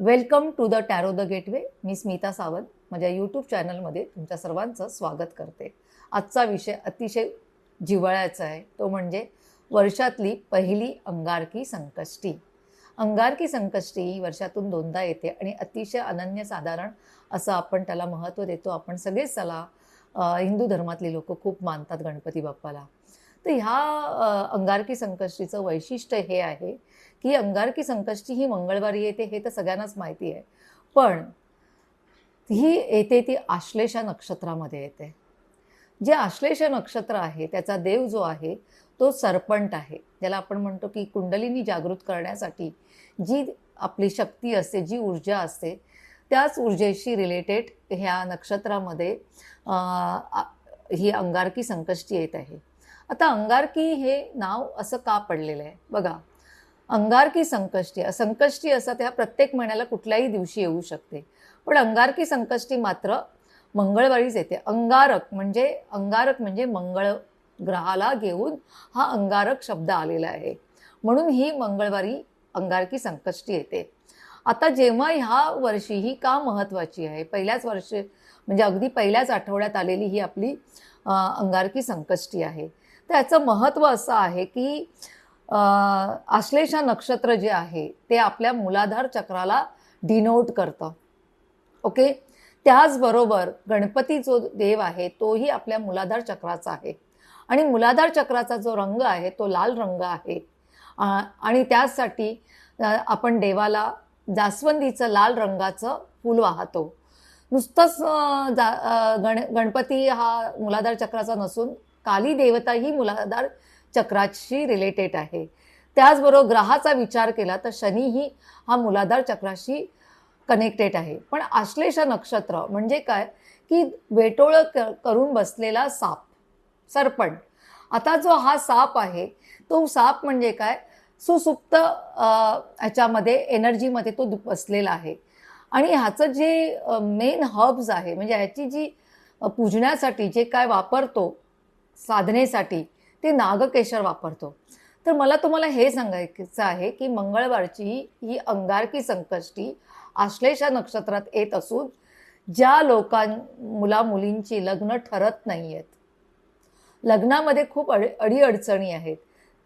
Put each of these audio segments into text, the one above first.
Welcome to the tarot the gateway. मी स्मिता सावंत. माझ्या YouTube चॅनलमध्ये तुमच्या सर्वांचं स्वागत करते. आजचा विषय अतिशय जिव्हाळ्याचा आहे. तो म्हणजे वर्षातली पहिली अंगारकी संकष्टी. अंगारकी संकष्टी ही वर्षातून दोनदा येते आणि अतिशय अनन्यसाधारण असं आपण त्याला महत्त्व देतो. आपण सगळेच त्याला हिंदू धर्मातली लोक खूप मानतात गणपती बाप्पाला. तर ह्या अंगारकी संकष्टीचं वैशिष्ट्य हे आहे की अंगारकी संकष्टी ही मंगळवारी येते हे तर सगळ्यांनाच माहिती आहे. पण ही येते ती आश्लेषा नक्षत्रामध्ये येते. जे आश्लेष नक्षत्र आहे त्याचा देव जो आहे तो सरपंट आहे. ज्याला आपण म्हणतो की कुंडलीनी जागृत करण्यासाठी जी आपली शक्ती असते जी ऊर्जा असते त्याच ऊर्जेशी रिलेटेड ह्या नक्षत्रामध्ये ही अंगारकी संकष्टी येत आहे. आता अंगारकी हे नाव असं का पडलेलं आहे? बघा अंगारकी संकष्टी संकष्टी असं त्या प्रत्येक महिन्याला कुठल्याही दिवशी येऊ शकते. पण अंगारकी संकष्टी मात्र मंगळवारीच येते. अंगारक म्हणजे अंगारक म्हणजे मंगळ ग्रहाला घेऊन हा अंगारक शब्द आलेला आहे. म्हणून ही मंगळवारी अंगारकी संकष्टी येते. आता जेव्हा ह्या वर्षी ही का महत्त्वाची आहे? पहिल्याच वर्षी म्हणजे अगदी पहिल्याच आठवड्यात आलेली ही आपली अंगारकी संकष्टी आहे. तर याचं महत्त्व असं आहे की आश्लेषा नक्षत्र जे आहे ते आपल्या मूलाधार चक्राला डिनोट करतं. ओके त्याचबरोबर गणपती जो देव आहे तोही आपल्या मूलाधार चक्राचा आहे. आणि मूलाधार चक्राचा जो रंग आहे तो लाल रंग आहे. आणि त्यासाठी आपण देवाला जास्वंदीचं लाल रंगाचं फूल वाहतो. नुसतंच जा गण गणपती हा मूलाधार चक्राचा नसून काली देवता ही मूलाधार चक्राशी रिलेटेड आहे. त्याचबरोबर ग्रहाचा विचार केला तर शनीही हा मुलाधार चक्राशी कनेक्टेड आहे. पण आश्लेष नक्षत्र म्हणजे काय? की वेटोळं क करून बसलेला साप सरपण. आता जो हा साप आहे तो साप म्हणजे काय? सुसुप्त ह्याच्यामध्ये एनर्जीमध्ये तो बसलेला आहे. आणि ह्याचं जे मेन हब्स आहे म्हणजे ह्याची जी पूजण्यासाठी जे काय वापरतो साधनेसाठी ते नागकेशर वापरतो. तर मला तुम्हाला हे सांगायचं आहे की मंगळवारची ही अंगारकी संकष्टी आश्लेषा नक्षत्रात येत असून ज्या लोकां मुला मुलींची लग्न ठरत नाही आहेत लग्नामध्ये खूप अडी अडीअडचणी आहेत.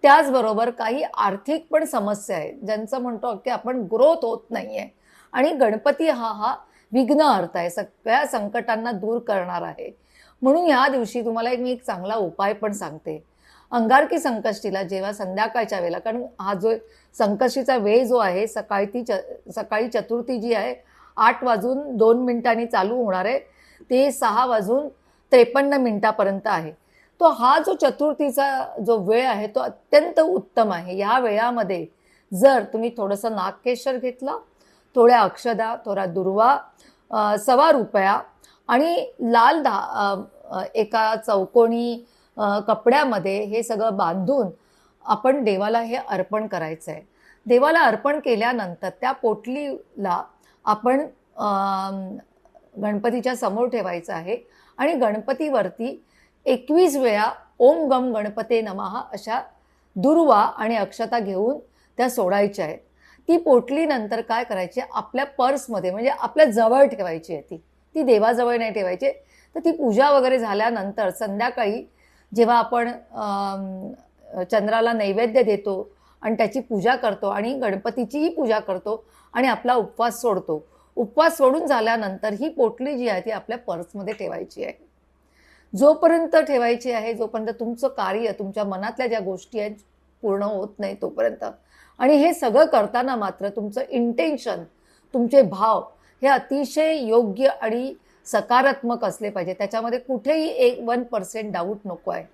त्याचबरोबर काही आर्थिक पण समस्या आहेत. ज्यांचं म्हणतो की आपण ग्रोथ होत नाही आहे आणि गणपती हा हा विघ्न अर्थ आहे. सगळ्या संकटांना दूर करणार आहे. म्हणून या दिवशी तुम्हाला एक मी एक चांगला उपाय पण सांगते. अंगारकी संकष्टीला जेव्हा संध्याकाळच्या वेळेला कारण हा जो संकष्टीचा वेळ जो आहे सकाळी ती च सकाळी चतुर्थी जी आहे आठ वाजून दोन मिनिटांनी चालू होणार आहे. ते सहा वाजून त्रेपन्न मिनिटापर्यंत आहे. तो हा जो चतुर्थीचा जो वेळ आहे तो अत्यंत उत्तम आहे. या वेळामध्ये जर तुम्ही थोडंसं नागकेशर घेतलं थोड्या अक्षदा थोडा दुर्वा सवा रुपया आणि लाल धा एका चौकोनी कपड्यामध्ये हे सगळं बांधून आपण देवाला हे अर्पण करायचं आहे देवाला अर्पण केल्यानंतर त्या पोटलीला आपण गणपतीच्या समोर ठेवायचं आहे आणि गणपतीवरती एकवीस वेळा ओम गम गणपते नमहा अशा दुर्वा आणि अक्षता घेऊन त्या सोडायच्या आहेत. ती पोटली नंतर काय करायची? आपल्या पर्समध्ये म्हणजे आपल्या जवळ ठेवायची आहे ती. ती देवाजवळ नाही ठेवायची. तर ती पूजा वगैरे झाल्यानंतर संध्याकाळी जेव्हा आपण चंद्राला नैवेद्य देतो आणि त्याची पूजा करतो आणि गणपतीचीही पूजा करतो आणि आपला उपवास सोडतो. उपवास सोडून झाल्यानंतर ही पोटली जी आहे ती आपल्या पर्समध्ये ठेवायची आहे. जोपर्यंत ठेवायची आहे जोपर्यंत तुमचं कार्य तुमच्या मनातल्या ज्या गोष्टी आहेत पूर्ण होत नाही तोपर्यंत. आणि हे सगळं करताना मात्र तुमचं इंटेन्शन तुमचे भाव हे अतिशय योग्य आणि सकारात्मक असले पाहिजे. त्याच्यामध्ये कुठेही एक वन पर्सेंट डाऊट नको आहे.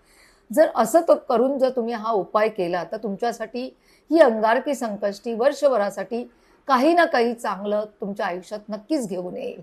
जर असं तो करून जर तुम्ही हा उपाय केला तर तुमच्यासाठी ही अंगारकी संकष्टी वर्षभरासाठी काही ना काही चांगलं तुमच्या आयुष्यात नक्कीच घेऊन येईल.